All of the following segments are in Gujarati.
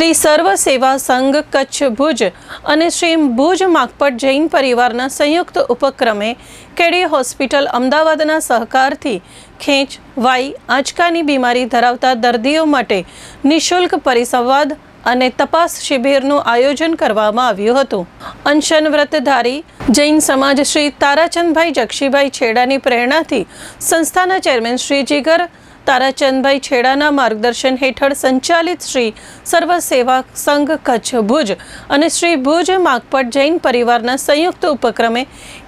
શ્રી સર્વ સેવા સંઘ કચ્છ ભુજ અને શ્રી ભુજ માકપટ જૈન પરિવારના સંયુક્ત ઉપક્રમે કેડી હોસ્પિટલ અમદાવાદના સહકારથી ખેંચ, વાઈ, આંચકાની બીમારી ધરાવતા દર્દીઓ માટે નિઃશુલ્ક પરિસંવાદ અને તપાસ શિબિરનું આયોજન કરવામાં આવ્યું હતું. અનશન વ્રતધારી જૈન સમાજ શ્રી તારાચંદભાઈ જક્ષીભાઈ છેડાની પ્રેરણાથી સંસ્થાના ચેરમેન શ્રી જીગર તારાચંદભાઈ છેડાના માર્ગદર્શન હેઠળ સંચાલિત શ્રી સર્વ સેવા સંઘ કચ્છ ભુજ અને શ્રી ભુજ માગપટ જૈન પરિવારના સંયુક્ત ઉપક્રમે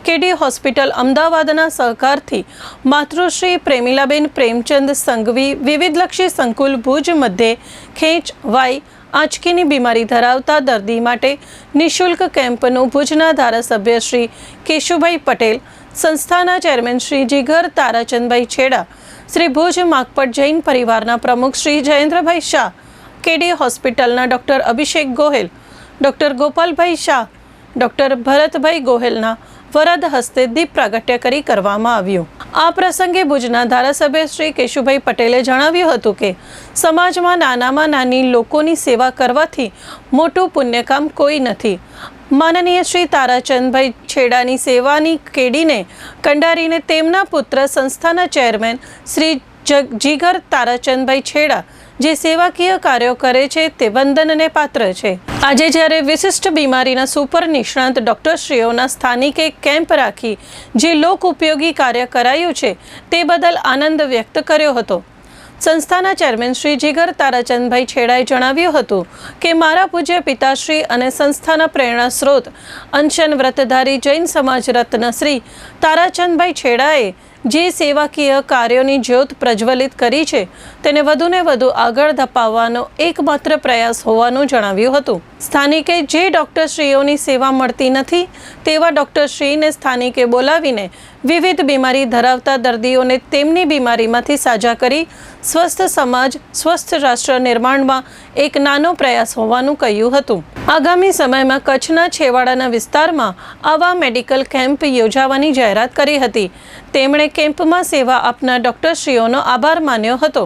કેડી હોસ્પિટલ અમદાવાદના સહકારથી માતૃશ્રી પ્રેમિલાબેન પ્રેમચંદ સંઘવી વિવિધલક્ષી સંકુલ ભુજ મધ્યે ખેંચ વાઈ આંચકીની બીમારી ધરાવતા દર્દી માટે નિઃશુલ્ક કેમ્પનું ભુજના ધારાસભ્ય શ્રી કેશુભાઈ પટેલ, સંસ્થાના ચેરમેન શ્રી જીગર તારાચંદભાઈ છેડા, શ્રી ભુજ માકપટ જૈન પરિવારના પ્રમુખ શ્રી જયેન્દ્રભાઈ શાહ, કેડી હોસ્પિટલના doctor Abhishek Gohel, doctor Gopalbhai Shah, doctor Bharatbhai ગોહેલના વરદ હસ્તે દીપ પ્રાગટ્ય કરી કરવામાં આવ્યું. આ પ્રસંગે ભુજના ધારાસભ્ય શ્રી કેશુભાઈ પટેલે જણાવ્યું હતું કે, સમાજમાં નાનામાં નાની લોકોની સેવા કરવાથી મોટું પુણ્યકામ કોઈ નથી. માનનીય શ્રી તારાચંદભાઈ છેડાની સેવાની કેડીને કંડારીને તેમના પુત્ર સંસ્થાના ચેરમેન શ્રી જગ જીગર તારાચંદભાઈ છેડા જે સેવાકીય કાર્યો કરે છે તે વંદનને પાત્ર છે. આજે જ્યારે વિશિષ્ટ બીમારીના સુપર નિષ્ણાંત ડૉક્ટરશ્રીઓના સ્થાનિકે કેમ્પ રાખી જે લોક ઉપયોગી કાર્ય કરાયું છે તે બદલ આનંદ વ્યક્ત કર્યો હતો. સંસ્થાના ચેરમેન શ્રી જીગર તારાચંદભાઈ છેડાએ જણાવ્યું હતું કે, મારા પૂજ્ય પિતાશ્રી અને સંસ્થાના પ્રેરણા સ્ત્રોત અનશન વ્રતધારી જૈન સમાજ રત્ન શ્રી તારાચંદભાઈ છેડાએ જે સેવાકીય કાર્યોની જ્યોત પ્રજ્વલિત કરી છે, તેને વધુને વધુ આગળ ધપાવવાનો એકમાત્ર પ્રયાસ હોવાનું જણાવ્યું હતું. સ્થાનિકે જે ડૉક્ટરશ્રીઓની સેવા મળતી નથી, તેવા ડૉક્ટરશ્રીને સ્થાનિકે બોલાવીને વિવિધ બીમારી ધરાવતા દર્દીઓને તેમની બીમારીમાંથી સાજા કરી સ્વસ્થ સમાજ, સ્વસ્થ રાષ્ટ્ર નિર્માણમાં એક નાનો પ્રયાસ હોવાનું કહ્યું હતું. આગામી સમયમાં કચ્છના છેવાડાના વિસ્તારમાં આવા મેડિકલ કેમ્પ યોજાવાની જાહેરાત કરી હતી. તેમણે કેમ્પમાં સેવા આપનાર ડૉક્ટરશ્રીઓનો આભાર માન્યો હતો.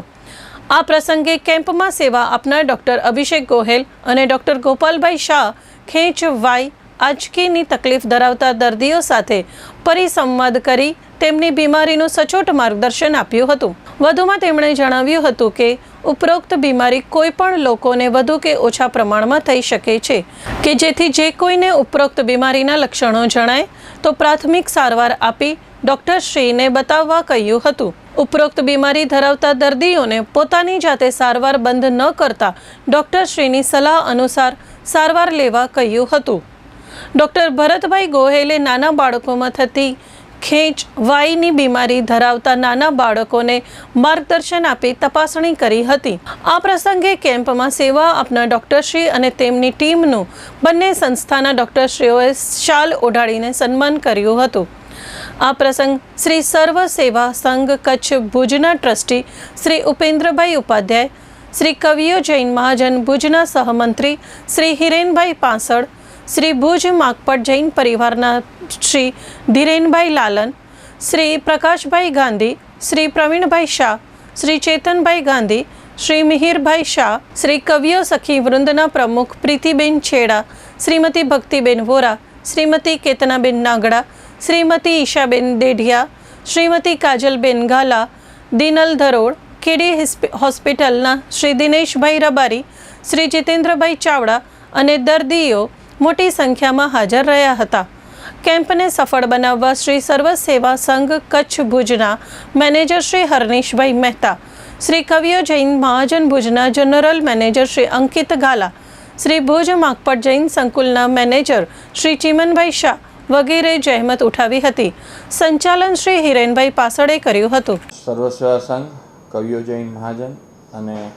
આ પ્રસંગે કેમ્પમાં સેવા આપનાર ડૉક્ટર અભિષેક ગોહેલ અને ડૉક્ટર ગોપાલભાઈ શાહ ખેંચ વાય આંચકીની તકલીફ ધરાવતા દર્દીઓ સાથે પરિસંવાદ કરી તેમની બીમારીનું સચોટ માર્ગદર્શન આપ્યું હતું. વધુમાં તેમણે જણાવ્યું હતું કે, ઉપરોક્ત બીમારી કોઈપણ લોકોને વધુ કે ઓછા પ્રમાણમાં થઈ શકે છે, કે જેથી જે કોઈને ઉપરોક્ત બીમારીના લક્ષણો જણાય, તો પ્રાથમિક સારવાર આપી ડૉક્ટરશ્રીને બતાવવા કહ્યું હતું. ઉપરોક્ત બીમારી ધરાવતા દર્દીઓને પોતાની જાતે સારવાર બંધ ન કરતા ડૉક્ટરશ્રીની સલાહ અનુસાર સારવાર લેવા કહ્યું હતું. ડૉક્ટર ભરતભાઈ ગોહેલે નાના બાળકોમાં થતી ખેંચ વાયની બીમારી ધરાવતા નાના બાળકોને માર્ગદર્શન આપી તપાસણી કરી હતી. આ પ્રસંગે કેમ્પમાં સેવા આપનાર ડૉક્ટરશ્રી અને તેમની ટીમનું બંને સંસ્થાના ડૉક્ટરશ્રીઓએ શાલ ઓઢાડીને સન્માન કર્યું હતું. આ પ્રસંગ શ્રી સર્વ સેવા સંઘ કચ્છ ભુજના ટ્રસ્ટી શ્રી ઉપેન્દ્રભાઈ ઉપાધ્યાય, શ્રી કવિઓ જૈન મહાજન ભુજના સહમંત્રી શ્રી હિરેનભાઈ પાસળ, શ્રી ભુજ માકપટ જૈન પરિવારના શ્રી ધીરેનભાઈ લાલન, શ્રી પ્રકાશભાઈ ગાંધી, શ્રી પ્રવીણભાઈ શાહ, શ્રી ચેતનભાઈ ગાંધી, શ્રી મિહિરભાઈ શાહ, શ્રી કવિઓ સખી વૃંદના પ્રમુખ પ્રીતિબેન છેડા, શ્રીમતી ભક્તિબેન વોરા, શ્રીમતી કેતનાબેન નાગડા શ્રીમતી ઈશાબેન દેઢિયા, શ્રીમતી કાજલબેન ગાલા, દિનલ ધરોડ કેડી હોસ્પિટલના શ્રી દિનેશભાઈ રબારી, શ્રી જીતેન્દ્રભાઈ ચાવડા અને દર્દીઓ મોટી સંખ્યામાં હાજર રહ્યા હતા. કેમ્પને સફળ બનાવવા શ્રી સર્વ સેવા સંઘ કચ્છ ભુજના મેનેજર શ્રી હરનીશભાઈ મહેતા, શ્રી કવિઓ જૈન મહાજન ભુજના જનરલ મેનેજર શ્રી અંકિત ગાલા, શ્રી ભુજ માકપટ જૈન સંકુલના મેનેજર શ્રી ચિમનભાઈ શાહ વગેરે જહેમત ઉઠાવી હતી. સંચાલન શ્રી હિરેનભાઈ પાસળે કર્યું હતું. સર્વસેવા સંઘ, કવિઓ જૈન મહાજન અને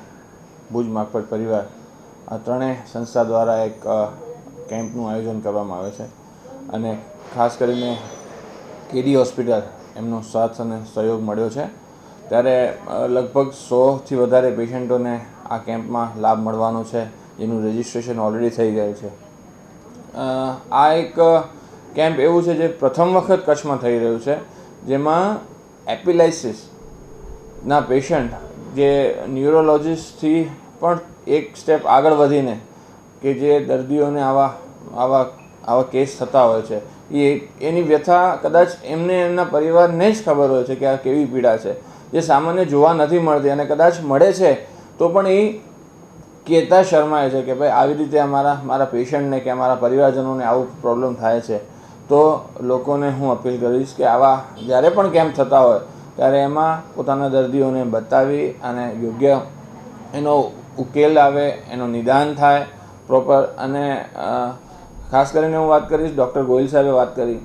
ભુજ માકપટ પરિવાર આ ત્રણેય સંસ્થા દ્વારા એક કેમ્પનું આયોજન કરવામાં આવે છે. અને ખાસ કરીને કેડી હોસ્પિટલ એમનો સાથ અને સહયોગ મળ્યો છે. ત્યારે લગભગ સોથી વધારે પેશન્ટોને આ કેમ્પમાં લાભ મળવાનો છે. જેનું રજિસ્ટ્રેશન ઓલરેડી થઈ ગયું છે. આ એક કેમ્પ એવું છે જે પ્રથમ વખત કચ્છમાં થઈ રહ્યું છે, જેમાં એપિલાઇસિસના પેશન્ટ જે ન્યુરોલોજિસ્ટથી પણ એક સ્ટેપ આગળ વધીને કે જે દર્દીઓને આવા આવા આવા કેસ થતા હોય છે. એ એની વ્યથા કદાચ એમને એમના પરિવારને જ ખબર હોય છે કે આ કેવી પીડા છે. જે સામાન્ય જોવા નથી મળતી અને કદાચ મળે છે, તો પણ એ કહેતા શરમાય છે કે ભાઈ આવી રીતે અમારા, મારા પેશન્ટને કે અમારા પરિવારજનોને આવું પ્રોબ્લેમ થાય છે. તો લોકોને હું અપીલ કરીશ કે આવા જ્યારે પણ કેમ્પ થતા હોય, ત્યારે એમાં પોતાના દર્દીઓને બતાવી અને યોગ્ય એનો ઉકેલ આવે, એનું નિદાન થાય પ્રોપર અને ખાસ કરીને હું વાત કરીશ ડૉક્ટર ગોયલ સાહેબે વાત કરી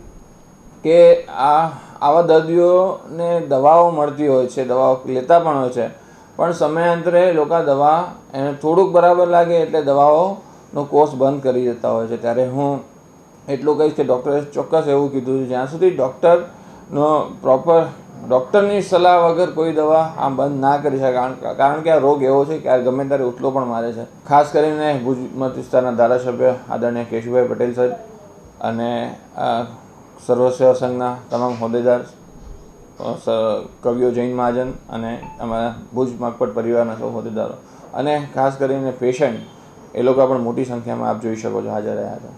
કે આ, આવા દર્દીઓને દવાઓ મળતી હોય છે, દવાઓ લેતા પણ હોય છે, પણ સમયાંતરે લોકો દવા એને થોડુંક બરાબર લાગે એટલે દવાઓનો કોર્સ બંધ કરી દેતા હોય છે. ત્યારે હું એટલું કહીશ કે ડૉક્ટરે ચોક્કસ એવું કીધું છે. જ્યાં સુધી ડૉક્ટરનો પ્રોપર ડૉક્ટરની સલાહ વગર કોઈ દવા આમ બંધ ના કરી શકે. કારણ કારણ કે આ રોગ એવો છે કે આ ગમે ત્યારે ઉથલો પણ મારે છે. ખાસ કરીને ભુજ મત વિસ્તારના ધારાસભ્ય આદરણીય કેશુભાઈ પટેલ સાહેબ અને સર્વસેવા સર્વ સંઘના તમામ હોદ્દેદાર કવિઓ જૈન મહાજન અને અમારા ભુજ માગપટ પરિવારના સૌ હોદ્દેદારો. અને ખાસ કરીને પેશન્ટ, એ લોકો પણ મોટી સંખ્યામાં આપ જોઈ શકો છો હાજર રહ્યા હતા